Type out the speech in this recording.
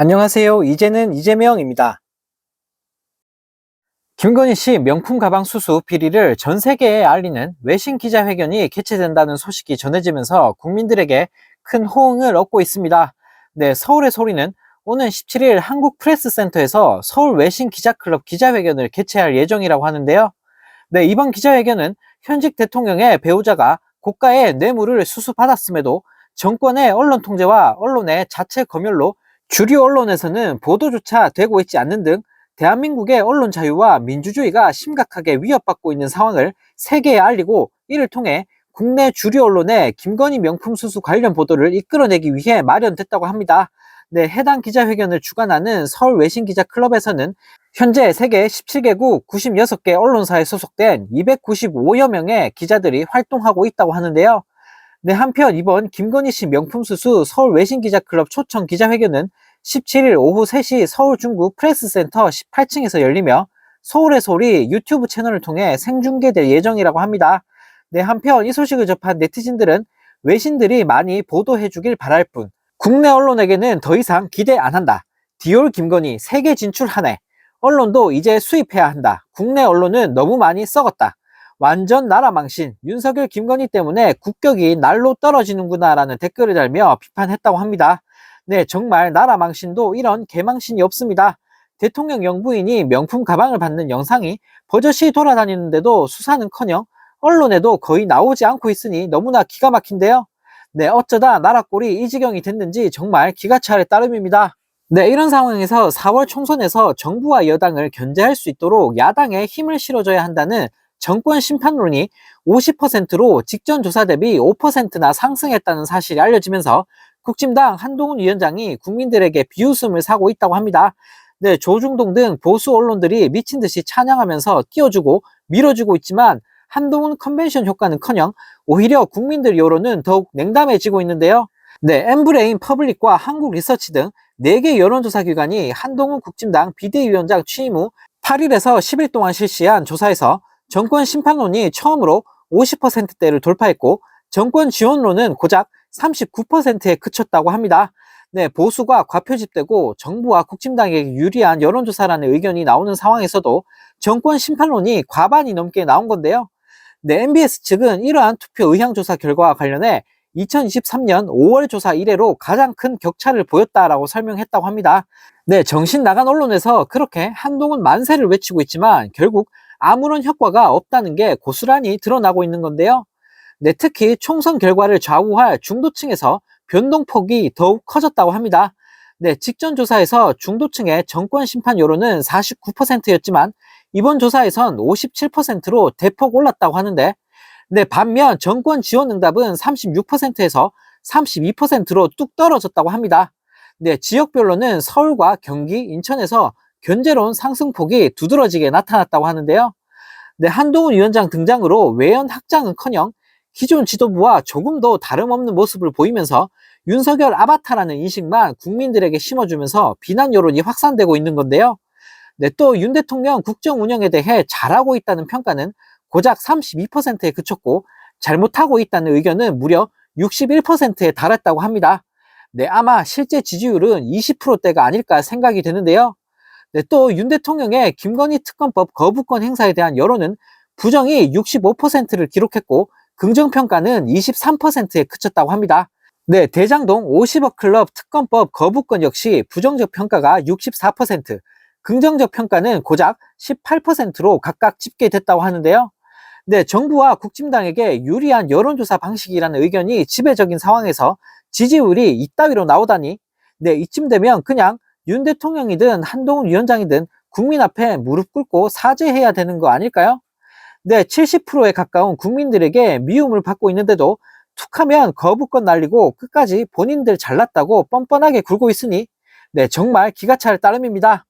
안녕하세요. 이제는 이재명입니다. 김건희 씨 명품 가방 수수 비리를 전 세계에 알리는 외신 기자회견이 개최된다는 소식이 전해지면서 국민들에게 큰 호응을 얻고 있습니다. 네, 서울의 소리는 오는 17일 한국 프레스센터에서 서울 외신 기자클럽 기자회견을 개최할 예정이라고 하는데요. 네, 이번 기자회견은 현직 대통령의 배우자가 고가의 뇌물을 수수받았음에도 정권의 언론 통제와 언론의 자체 검열로 주류 언론에서는 보도조차 되고 있지 않는 등 대한민국의 언론 자유와 민주주의가 심각하게 위협받고 있는 상황을 세계에 알리고 이를 통해 국내 주류 언론의 김건희 명품 수수 관련 보도를 이끌어내기 위해 마련됐다고 합니다. 네, 해당 기자회견을 주관하는 서울 외신 기자 클럽에서는 현재 세계 17개국 96개 언론사에 소속된 295여 명의 기자들이 활동하고 있다고 하는데요. 네, 한편 이번 김건희 씨 명품 수수 서울 외신 기자 클럽 초청 기자회견은 17일 오후 3시 서울 중구 프레스센터 18층에서 열리며 서울의 소리 유튜브 채널을 통해 생중계될 예정이라고 합니다. 네, 한편 이 소식을 접한 네티즌들은 외신들이 많이 보도해주길 바랄 뿐 국내 언론에게는 더 이상 기대 안 한다. 디올 김건희 세계 진출하네. 언론도 이제 수입해야 한다. 국내 언론은 너무 많이 썩었다. 완전 나라 망신. 윤석열 김건희 때문에 국격이 날로 떨어지는구나 라는 댓글을 달며 비판했다고 합니다. 네, 정말 나라 망신도 이런 개망신이 없습니다. 대통령 영부인이 명품 가방을 받는 영상이 버젓이 돌아다니는데도 수사는커녕 언론에도 거의 나오지 않고 있으니 너무나 기가 막힌데요. 네, 어쩌다 나라 꼴이 이 지경이 됐는지 정말 기가 차를 따름입니다. 네, 이런 상황에서 4월 총선에서 정부와 여당을 견제할 수 있도록 야당에 힘을 실어줘야 한다는 정권 심판론이 50%로 직전 조사 대비 5%나 상승했다는 사실이 알려지면서 국진당 한동훈 위원장이 국민들에게 비웃음을 사고 있다고 합니다. 네, 조중동 등 보수 언론들이 미친 듯이 찬양하면서 띄워주고 밀어주고 있지만 한동훈 컨벤션 효과는커녕 오히려 국민들 여론은 더욱 냉담해지고 있는데요. 네, 엠브레인 퍼블릭과 한국 리서치 등 4개 여론조사 기관이 한동훈 국진당 비대위원장 취임 후 8일에서 10일 동안 실시한 조사에서 정권 심판론이 처음으로 50%대를 돌파했고 정권 지원론은 고작 39%에 그쳤다고 합니다. 네, 보수가 과표집되고 정부와 국진당에게 유리한 여론조사라는 의견이 나오는 상황에서도 정권 심판론이 과반이 넘게 나온 건데요. 네, MBS 측은 이러한 투표 의향조사 결과와 관련해 2023년 5월 조사 이래로 가장 큰 격차를 보였다라고 설명했다고 합니다. 네, 정신 나간 언론에서 그렇게 한동훈 만세를 외치고 있지만 결국 아무런 효과가 없다는 게 고스란히 드러나고 있는 건데요. 네, 특히 총선 결과를 좌우할 중도층에서 변동폭이 더욱 커졌다고 합니다. 네, 직전 조사에서 중도층의 정권 심판 여론은 49%였지만 이번 조사에선 57%로 대폭 올랐다고 하는데 네, 반면 정권 지원 응답은 36%에서 32%로 뚝 떨어졌다고 합니다. 네, 지역별로는 서울과 경기, 인천에서 견제로운 상승폭이 두드러지게 나타났다고 하는데요. 네, 한동훈 위원장 등장으로 외연 확장은커녕 기존 지도부와 조금 더 다름없는 모습을 보이면서 윤석열 아바타라는 인식만 국민들에게 심어주면서 비난 여론이 확산되고 있는 건데요. 네, 또 윤 대통령 국정 운영에 대해 잘하고 있다는 평가는 고작 32%에 그쳤고 잘못하고 있다는 의견은 무려 61%에 달했다고 합니다. 네, 아마 실제 지지율은 20%대가 아닐까 생각이 되는데요. 네, 또 윤 대통령의 김건희 특검법 거부권 행사에 대한 여론은 부정이 65%를 기록했고 긍정평가는 23%에 그쳤다고 합니다. 네, 대장동 50억 클럽 특검법 거부권 역시 부정적 평가가 64%, 긍정적 평가는 고작 18%로 각각 집계됐다고 하는데요. 네, 정부와 국진당에게 유리한 여론조사 방식이라는 의견이 지배적인 상황에서 지지율이 이따위로 나오다니, 네, 이쯤 되면 그냥 윤 대통령이든 한동훈 위원장이든 국민 앞에 무릎 꿇고 사죄해야 되는 거 아닐까요? 네, 70%에 가까운 국민들에게 미움을 받고 있는데도 툭하면 거부권 날리고 끝까지 본인들 잘났다고 뻔뻔하게 굴고 있으니 네, 정말 기가 찰 따름입니다.